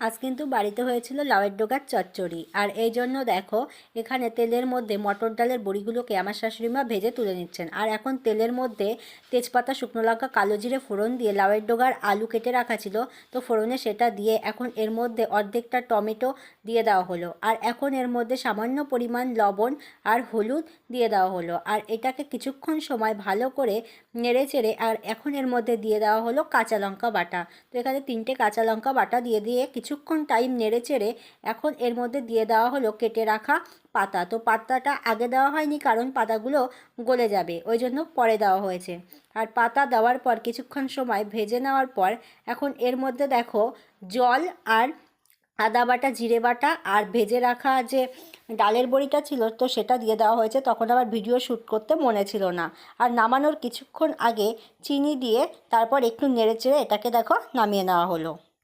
আজ কিন্তু বাড়িতে হয়েছিল লাউয়ের ডোগার চচ্চড়ি। আর এই জন্য দেখো, এখানে তেলের মধ্যে মটর ডালের বড়িগুলোকে আমার শাশুড়িমা ভেজে তুলে নিচ্ছেন। আর এখন তেলের মধ্যে তেজপাতা, শুকনো লঙ্কা, কালো জিরে ফোড়ন দিয়ে লাউয়ের ডোগার আলু কেটে রাখা ছিল। তো ফোড়নে সেটা দিয়ে এখন এর মধ্যে অর্ধেকটা টমেটো দিয়ে দেওয়া হলো। আর এখন এর মধ্যে সামান্য পরিমাণ লবণ আর হলুদ দিয়ে দেওয়া হলো। আর এটাকে কিছুক্ষণ সময় ভালো করে নেড়ে চেড়ে আর এখন এর মধ্যে দিয়ে দেওয়া হলো কাঁচা লঙ্কা বাটা। তো এখানে তিনটে কাঁচা লঙ্কা বাটা দিয়ে দিয়ে কিছুক্ষণ টাইম নেড়ে চেড়ে এখন এর মধ্যে দিয়ে দেওয়া হলো কেটে রাখা পাতা। তো পাতাটা আগে দেওয়া হয়নি কারণ পাতাগুলো গলে যাবে, ওই জন্য পরে দেওয়া হয়েছে। আর পাতা দেওয়ার পর কিছুক্ষণ সময় ভেজে নেওয়ার পর এখন এর মধ্যে দেখো জল আর আদা বাটা, জিরে বাটা আর ভেজে রাখা যে ডালের বড়িটা ছিল তো সেটা দিয়ে দেওয়া হয়েছে। তখন আবার ভিডিও শ্যুট করতে মনে ছিল না। আর নামানোর কিছুক্ষণ আগে চিনি দিয়ে তারপর একটু নেড়ে চেড়ে এটাকে দেখো নামিয়ে নেওয়া হলো।